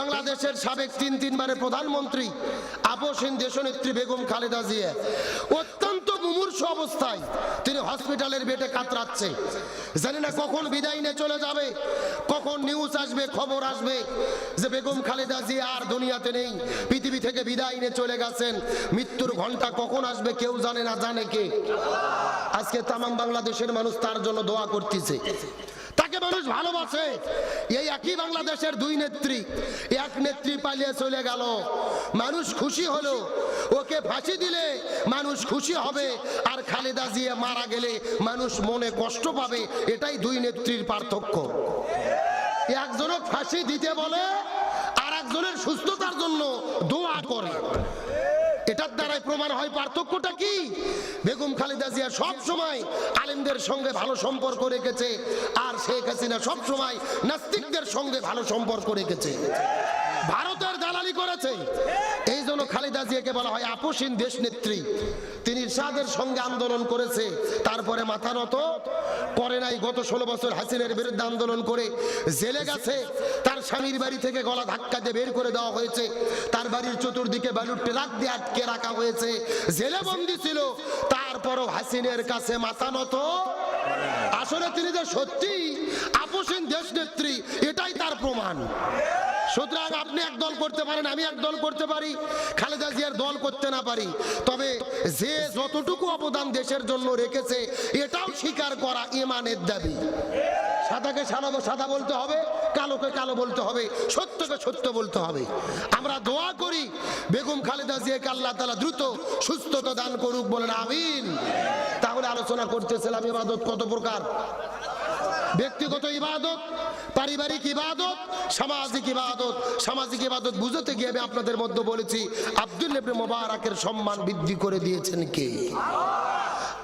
বাংলাদেশের সাবেক তিন তিনবারের প্রধানমন্ত্রী আবসিন দেশনেত্রী বেগম খালেদা জিয়া। অত্যন্ত মুমূর্ষ অবস্থায় তিনি হসপিটালের বেডে কাতরাচ্ছে। জানি না কখন বিদায় নিয়ে চলে যাবে, কখন নিউজ আসবে, খবর আসবে যে বেগম খালেদা জিয়া আর দুনিয়াতে নেই, পৃথিবী থেকে বিদায় নিয়ে চলে গেছেন, মৃত্যুর ঘণ্টা কখন আসবে কেউ জানে না, জানে কে? আজকে তামাম বাংলাদেশের মানুষ তার জন্য দোয়া করতেছে। তাকে মানুষ ভালোবাসে। এই একই বাংলাদেশের দুই নেত্রী, এক নেত্রী পালিয়ে চলে গেল। মানুষ খুশি হলো, ওকে ফাঁসি দিলে মানুষ খুশি হবে। আর খালেদা জিয়া মারা গেলে মানুষ মনে কষ্ট পাবে, এটাই দুই নেত্রীর পার্থক্য। একজনক ফাঁসি দিতে বলে, আর একজনের সুস্থতার জন্য দোয়া করে। এটার দ্বারাই প্রমাণ হয় পার্থক্যটা কি? বেগম খালেদা জিয়া সব সময় আলেমদের সঙ্গে ভালো সম্পর্ক রেখেছে, আর শেখ হাসিনা সব সময় নাস্তিকদের সঙ্গে ভালো সম্পর্ক রেখেছে। ভারতের দালালি করেছে খালেদা বলা হয় আপসীন দেশ নেত্রী তিনি ইরশাদের সঙ্গে আন্দোলন করেছে। তারপরে মাথা নত করে নাই গত ষোলো বছর হাসিনের বিরুদ্ধে আন্দোলন করে জেলে গেছে। তার স্বামীর বাড়ি থেকে গলা ধাক্কা দিয়ে বের করে দেওয়া হয়েছে। তার বাড়ির চতুর্দিকে বালুর ট্রাক দিয়ে আটকে রাখা হয়েছে। জেলে বন্দি ছিল। তারপরও হাসিনের কাছে মাথা নত। আসলে তিনি যে সত্যি, আপসীন দেশ নেত্রী এটাই তার প্রমাণ। সুতরাং আপনি এক দল করতে পারেন, আমি এক দল করতে পারি। খালেদা জিয়ার দল করতে না পারি। তবে যে যতটুকু অবদান দেশের জন্য রেখেছে, এটাও স্বীকার করা ইমানের দাবি। সাদাকে সাদা সাদা বলতে হবে, কালোকে কালো বলতে হবে, সত্যকে সত্য বলতে হবে। আমরা দোয়া করি, বেগম খালেদা জিয়াকে আল্লাহ তালা দ্রুত সুস্থতা দান করুক বলেন, আমিন। তাহলে আলোচনা করতেছিলাম ইবাদত কত প্রকার? ব্যক্তিগত ইবাদত, পারিবারিক ইবাদত, সামাজিক ইবাদত। সামাজিক ইবাদত বুঝতে গিয়ে আমি আপনাদের মধ্যে বলেছি, আব্দুল ইবনে মোবারকের সম্মান বৃদ্ধি করে দিয়েছেন কে?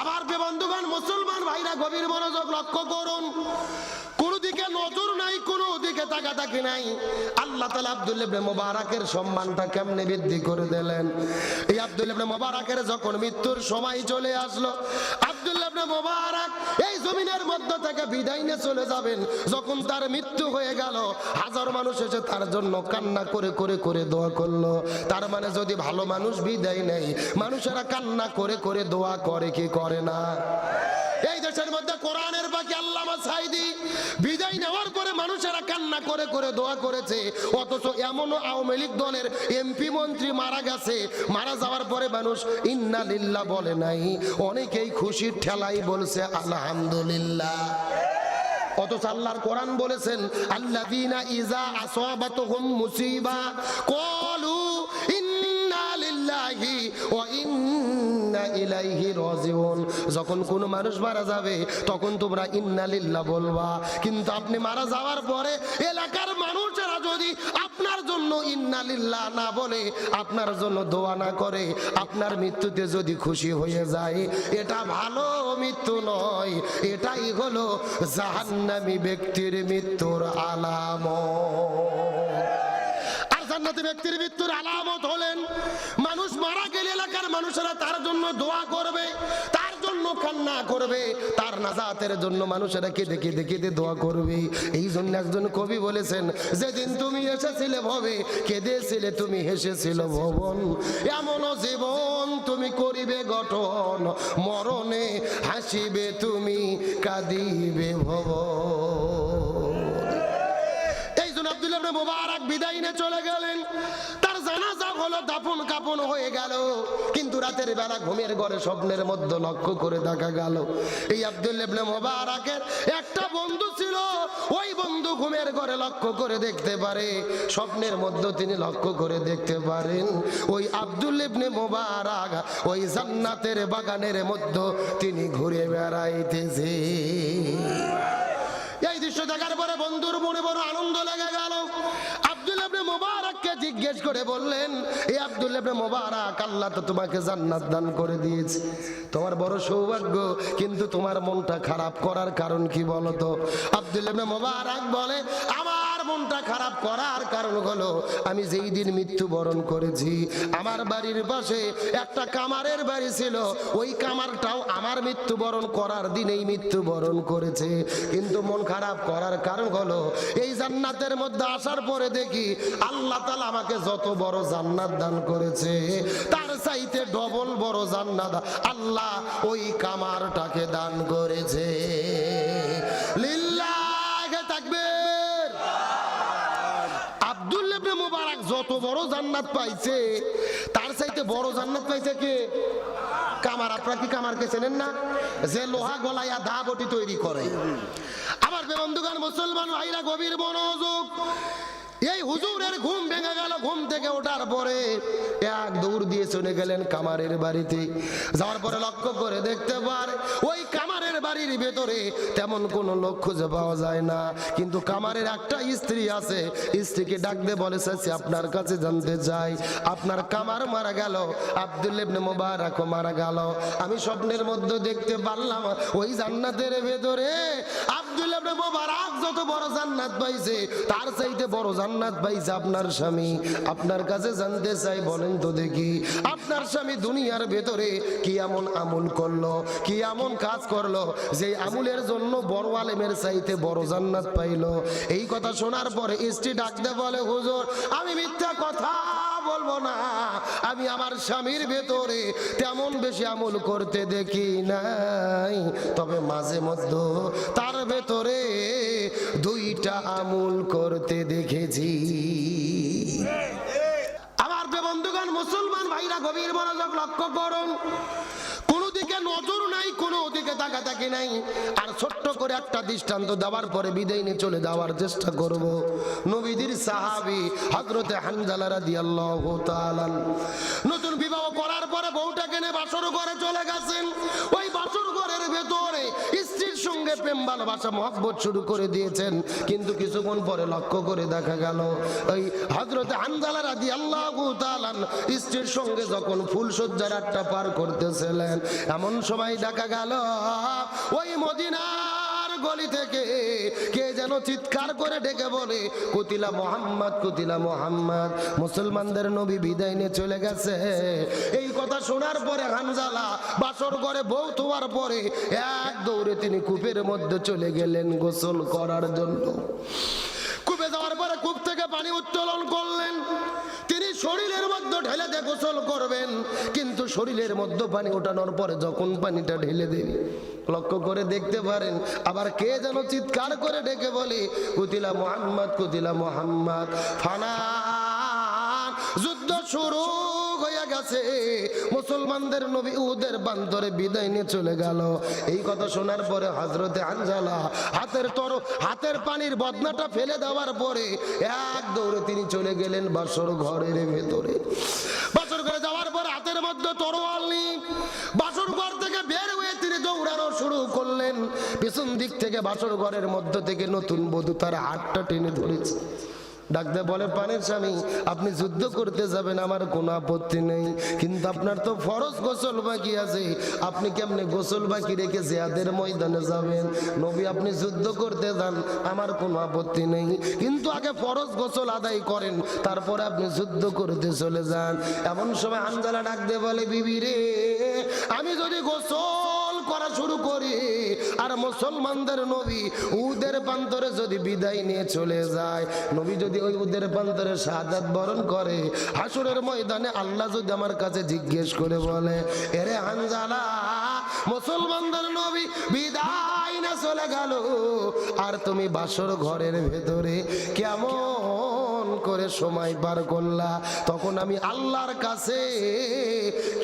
আবার বন্ধুগণ, মুসলমান ভাইরা গভীর মনোযোগ লক্ষ্য করুন নজর নাই, কোন দিকে তাকাতাকি নাই। আল্লাহ তালা আব্দুল ইবনে সম্মানটা কেমনে বৃদ্ধি করে দিলেন? এই আব্দুল ইবনে যখন মৃত্যুর সময় চলে আসলো, আব্দুল ইবনে এই জমিনের মধ্য থেকে বিদায় নিয়ে চলে যাবেন। যখন তার মৃত্যু হয়ে গেল, হাজার মানুষ এসে তার জন্য কান্না করে করে করে দোয়া করল। তার মানে যদি ভালো মানুষ বিদায় নেই মানুষেরা কান্না করে করে দোয়া করে, কি করে না? এই দেশের মধ্যে কোরআনের বাকি আল্লামা সাইদি বিদায় মানুষেরা কান্না করে করে দোয়া করেছে। অথচ এমনও আওয়ামী লীগ দলের এমপি মন্ত্রী মারা গেছে। মারা যাওয়ার পরে মানুষ ইন্না লিল্লা বলে নাই। অনেকেই খুশির ঠেলাই বলছে, আলহামদুলিল্লাহ। অথচ আল্লাহর কোরআন বলেছেন আল্লাহ ইজা আসাবাতুহুম মুসিবা। ক্বালু ইন্না লিল্লাহি যখন কোন মানুষ মারা যাবে, তখন তোমরা ইন্না লিল্লাহ বলবা। কিন্তু আপনি মারা যাওয়ার পরে এলাকার মানুষেরা যদি আপনার জন্য ইন্না লিল্লাহ না বলে, আপনার জন্য দোয়া না করে, আপনার মৃত্যুতে যদি খুশি হয়ে যায়, এটা ভালো মৃত্যু নয়। এটাই হলো জাহান্নামী ব্যক্তির মৃত্যুর আলামত। আর জান্নাতি ব্যক্তির মৃত্যুর আলামত হলেন মানুষ মারা গেলে এলাকার মানুষেরা তার জন্য দোয়া করবে, তার জন্য কান্না করবে, তার নাজাতের জন্য মানুষেরা কেঁদে কেঁদে কেঁদে দোয়া করবে। এই জন্য একজন কবি বলেছেন, যেদিন তুমি এসেছিলে ভবে, কেঁদেছিলে তুমি হেসেছিল ভবন। এমন জীবন তুমি করিবে গঠন, মরণে হাসিবে তুমি, কাঁদিবে ভবন। এই জন্য আব্দুল্লাহ মুবারক বিদায় নিয়ে চলে গেলেন। হলো দাফন কাপন হয়ে গেল। কিন্তু রাতের বেলা ঘুমের ঘরে স্বপ্নের মধ্যে লক্ষ্য করে দেখা গেল, এই আব্দুল মুবারকের একটা বন্ধু ছিল। ওই বন্ধু ঘুমের ঘরে লক্ষ্য করে দেখতে পারে, স্বপ্নের মধ্যে তিনি লক্ষ্য করে দেখতে পারেন, ওই আব্দুল ইবনে মুবারক ওই জান্নাতের বাগানের মধ্যে তিনি ঘুরে বেড়াইতেছে। এই দৃশ্য দেখার পরে বন্ধুর মনে বড় আনন্দ লেগে গেল। জিজ্ঞেস করে বললেন আব্দুল আল্লাহ তো তোমাকে জান্নাত দান করে দিয়েছে। তোমার বড় সৌভাগ্য, কিন্তু তোমার মনটা খারাপ করার কারণ কি বলতো? আব্দুল মোবারক বলে, আমার মনটা খারাপ করার কারণ হলো, আমি যেই দিন মৃত্যুবরণ করেছি, আমার বাড়ির পাশে একটা কামারের বাড়ি ছিল, ওই কামারটাও আমার মৃত্যুবরণ করার দিনেই মৃত্যুবরণ করেছে। কিন্তু মন খারাপ করার কারণ হলো, এই জান্নাতের মধ্যে আসার পরে দেখি আল্লাহ তালা আমাকে যত বড় জান্নাত দান করেছে, তার চাইতে ডবল বড় জান্নাত আল্লাহ ওই কামারটাকে দান করেছে। লিল্লাহে তাকবীর আব্দুল্লাহ ইবনে মুবারক যত বড় জান্নাত পাইছে? তার চাইতে বড় জান্নাত পাইছে কে? কামার, আপনারা কি কামারকে চেনেন না? যে লোহা গলাইয়া দা বটি তৈরি করে। আমার বেবন্ধুগান মুসলমান ভাইরা, গভীর মনোযোগ এই হুজুরের ঘুম ভেঙে গেল, ঘুম থেকে ওঠার পরে এক দৌড় দিয়ে চলে গেলেন কামারের বাড়িতে। যাওয়ার পরে লক্ষ্য করে দেখতে পারে ওই কামারের বাড়ির ভেতরে তেমন কোনো লোক খুঁজে পাওয়া যায় না। কিন্তু কামারের একটা স্ত্রী আছে, স্ত্রীকে ডাক দিয়ে বলে, চাচি, আপনার কাছে জানতে চাই, আপনার কামার মারা গেল, আব্দুল ইবনে মুবারক মারা গেল। আমি স্বপ্নের মধ্যে দেখতে পারলাম, ওই জান্নাতের ভেতরে আব্দুল ইবনে মুবারক যত বড় জান্নাত পাইছে, তার চাইতে বড় পাইছে আপনার স্বামী। আপনার কাছে জানতে চাই, বলেন তো দেখি। আপনার স্বামী দুনিয়ার ভেতরে কি এমন আমল করল, কি এমন কাজ করল, যে আমুলের জন্য বড় আলেমের চাইতে বড় জান্নাত পাইল? এই কথা শোনার পরে স্ত্রী ডাকতে বলে, হুজুর, আমি মিথ্যা কথা বলব না। আমি আমার স্বামীর ভেতরে তেমন বেশি আমল করতে দেখি নাই। তবে মাঝে মধ্যে তার ভেতরে দুইটা আমল করতে দেখেছি। আমার বন্ধুগণ, মুসলমান ভাইরা গভীর মনোযোগ লক্ষ্য করুন। নজর নাই, কোনো দিকে তাকাতাকি নাই। আর ছোট্ট করে একটা দৃষ্টান্ত দেওয়ার পরে বিদায় নিয়ে চলে যাওয়ার চেষ্টা করব। নবীদের সাহাবি হজরতে হানজালা রাদিয়াল্লাহু তাআলা নতুন বিবাহ করার পরে বউটাকে নিয়ে বাসর ঘরে চলে গেছেন। ওই বাসর ঘরের ভেতরে স্ত্রীর সঙ্গে প্রেম, ভালোবাসা, মহব্বত শুরু করে দিয়েছেন। কিন্তু কিছুক্ষণ পরে লক্ষ্য করে দেখা গেল, ওই হজরতে হানজালা রাদিয়াল্লাহু তাআলা স্ত্রীর সঙ্গে যখন ফুলসজ্জার একটা পার করতেছিলেন, এমন সময় দেখা গেল, ওই মদিনার গলি থেকে কে যেন চিৎকার করে ডেকে বলে, কুতিলা মোহাম্মদ কুতিলা মোহাম্মদ, মুসলমানদের নবী বিদায় নিয়ে চলে গেছে। এই কথা শোনার পরে হানজালা বাসর করে বউ তোয়ার পরে এক দৌড়ে তিনি কূপের মধ্যে চলে গেলেন গোসল করার জন্য। কূপে যাওয়ার পরে কূপ থেকে পানি উত্তোলন করলেন। তিনি শরীরের মধ্যে ঢেলে দিয়ে গোসল করবেন, কিন্তু শরীরের মধ্যে পানি ওঠানোর পরে যখন পানিটা ঢেলে দেবে লক্ষ্য করে দেখতে পারেন, আবার কে যেন চিৎকার করে ডেকে বলে, কুতিলা মোহাম্মদ কুতিলা মোহাম্মদ ফানা যুদ্ধ শুরু। গেছে মুসলমানদের নবী উদের বান্তরে বিদায় নিয়ে চলে গেল। এই কথা শোনার পরে হজরতে আঞ্জালা হাতের তর, হাতের পানির বদনাটা ফেলে দেওয়ার পরে এক দৌড়ে তিনি চলে গেলেন বাসর ঘরের ভেতরে। বাসর ঘরে যাওয়ার পর হাতের মধ্যে তরোয়াল নেই বাসর ঘর থেকে বের হয়ে তিনি দৌড়ানো শুরু করলেন। পিছন দিক থেকে বাসর ঘরের মধ্য থেকে নতুন বধূ তার হাতটা টেনে ধরেছে। ডাকতে বলে, পানির স্বামী, আপনি যুদ্ধ করতে যাবেন, আমার কোনো আপত্তি নেই। কিন্তু আপনার তো ফরজ গোসল বাকি আছে। আপনি কেমনে গোসল বাকি রেখে জিয়াদের ময়দানে যাবেন? নবী, আপনি যুদ্ধ করতে যান, আমার কোনো আপত্তি নেই। কিন্তু আগে ফরজ গোসল আদায় করেন, তারপরে আপনি যুদ্ধ করতে চলে যান। এমন সময় আঞ্জালা ডাকতে বলে, বিবি রে, আমি যদি গোসল করা শুরু করি। আর মুসলমানদের নবী উদের প্রান্তরে যদি বিদায় নিয়ে চলে যায়, নবী যদি ওই উদের প্রান্তরে শাহাদাত বরণ করে, হাসুরের ময়দানে আল্লাহ যদি আমার কাছে জিজ্ঞেস করে বলে, এরে হানজালা, মুসলমানদের নবী বিদায় না চলে গেল? আর তুমি বাসর ঘরের ভেতরে কেমন করে সময় পার করলা? তখন আমি আল্লাহর কাছে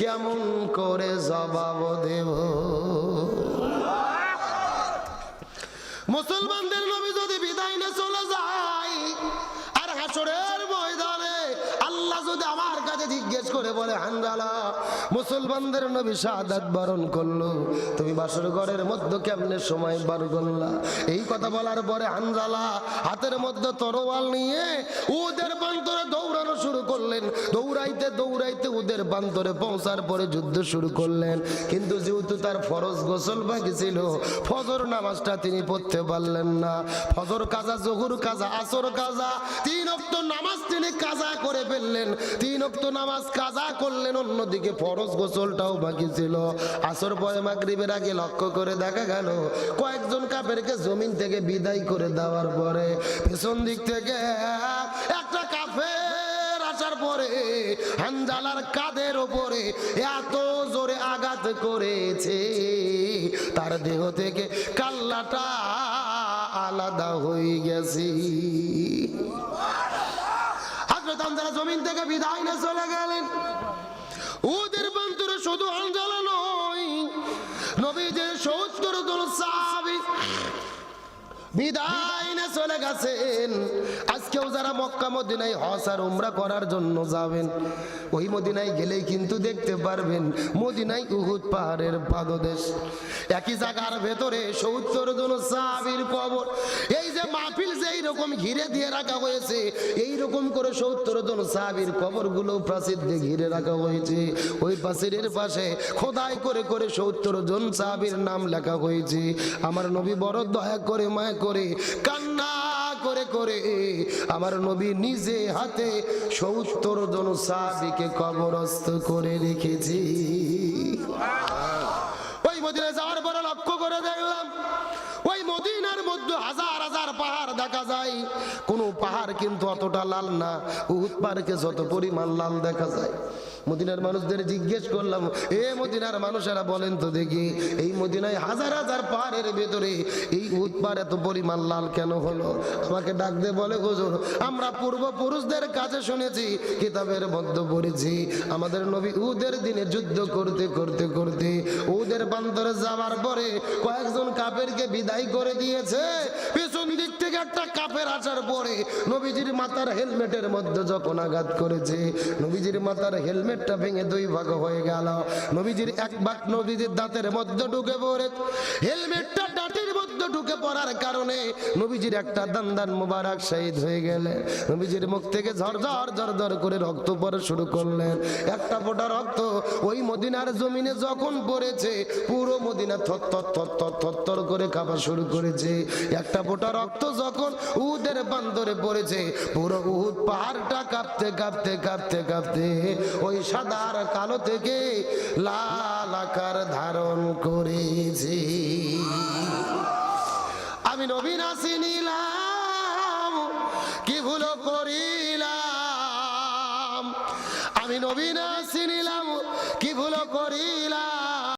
কেমন করে জবাব দেব? মুসলমানদের নবী যদি বিদায় না চলে যায় আমার জিজ্ঞেস করে বলে হানজালা মুসলমানদের নবী শাহাদাত বরণ করল। তুমি বাসর ঘরের মধ্যে কেমনে সময় বার করলা? এই কথা বলার পরে হানজালা হাতের মধ্যে তরোয়াল নিয়ে উদের প্রান্তরে দৌড়ানো শুরু করলেন। দৌড়াইতে দৌড়াইতে উদের বান্তরে পৌঁছার পরে যুদ্ধ শুরু করলেন। কিন্তু যেহেতু তার ফরজ গোসল বাকি ছিল, ফজর নামাজটা তিনি পড়তে পারলেন না। ফজর কাজা, জহুর কাজা, আসর কাজা, তিন অক্ত নামাজ তিনি কাজা করে ফেললেন। তিন অক্ত নামাজ কাজা করলেন, অন্যদিকে ফরজ গোসলটাও বাকি ছিল। আসর পরে মাগরিবের আগে লক্ষ্য করে দেখা গেল, কয়েকজন কাপেরকে জমিন থেকে বিদায় করে দেওয়ার পরে পেছন দিক থেকে একটা কাফের তার দেহ থেকে কাল্লাটা আলাদা হয়ে গেছে। হযরত হানজালা জমিন থেকে বিদায় না চলে গেলেন। ওদের বন্ধুরা শুধু হানজালা নয় নবীজের সত্তর জন সাহাবী বিদায় না চলে গেছেন। আজকেও যারা মক্কা, মদিনায় হজ আর উমরা করার জন্য যাবেন, ওই মদিনায় গেলেই কিন্তু দেখতে পারবেন মদিনায় উহুদ পাহাড়ের পাদদেশ। একই জায়গার ভেতরে সত্তর জন সাহাবীর কবর এই যে মাহফিল যে এইরকম ঘিরে দিয়ে রাখা হয়েছে। এই রকম করে সত্তর জন সাহাবীর কবরগুলো প্রাচীর ঘিরে রাখা হয়েছে। ওই প্রাচীরের পাশে খোদাই করে করে সত্তর জন সাহাবীর নাম লেখা হয়েছে। আমার নবী বড় দয়া করে মায়া করে কান্না করে করে। আমার নবী নিজে হাতে সত্তর জন সাহাবীকে কবরস্থ করে রেখেছি। ওই মদিনায় যাওয়ার পরে লক্ষ্য করে দেখলাম ওই মদিনার মধ্যে হাজার হাজার পাহাড় দেখা যায়। কোনো পাহাড় কিন্তু অতটা লাল না, উহুদ যত পরিমাণ লাল দেখা যায়। মদিনার মানুষদের জিজ্ঞেস করলাম, এ মদিনার মানুষেরা বলেন তো দেখি, এই মদিনায় হাজার হাজার পাহাড়ের ভেতরে এই পাহাড় এত পরিমাণ লাল কেন হলো? আমাকে ডাক দিয়ে বলে, হুজুর, আমরা পূর্বপুরুষদের কাছে শুনেছি, কিতাবের মধ্যে পড়েছি। আমাদের নবী উদের দিনে যুদ্ধ করতে করতে করতে উদের বান্দরে যাওয়ার পরে কয়েকজন কাপেরকে বিদায় করে দিয়েছে। পেছন দিক থেকে একটা কাপের আসার পরে নবীজির মাথার হেলমেটের মধ্যে যখন আঘাত করেছে, নবীজির মাথার হেলমেটটা ভেঙে দুই ভাগ হয়ে গেল। নবীজির এক ভাগ নবীজির দাঁতের মধ্যে ঢুকে পড়ে, হেলমেটটা দাঁতের মধ্যে ঢুকে পড়ার কারণে নবীজির একটা দান দান মোবারক শহীদ হয়ে গেলে নবীজির মুখ থেকে ঝরঝর ঝরঝর করে রক্ত পড়া শুরু করলেন। একটা ফোঁটা রক্ত ওই মদিনার জমিনে যখন পড়েছে, পুরো মদিনা থর থর থর করে কাঁপা শুরু করেছে। একটা ফোঁটা রক্ত যখন উদের বান্দরে পড়েছে, পুরো উহুদ পাহাড়টা কাঁপতে কাঁপতে কাঁপতে কাঁপতে ওই সাদার কালো থেকে লাল আকার ধারণ করেছি। আমি নবীন আসি নিলাম, কি ভুল করিলাম? আমি নবীন আসি নিলাম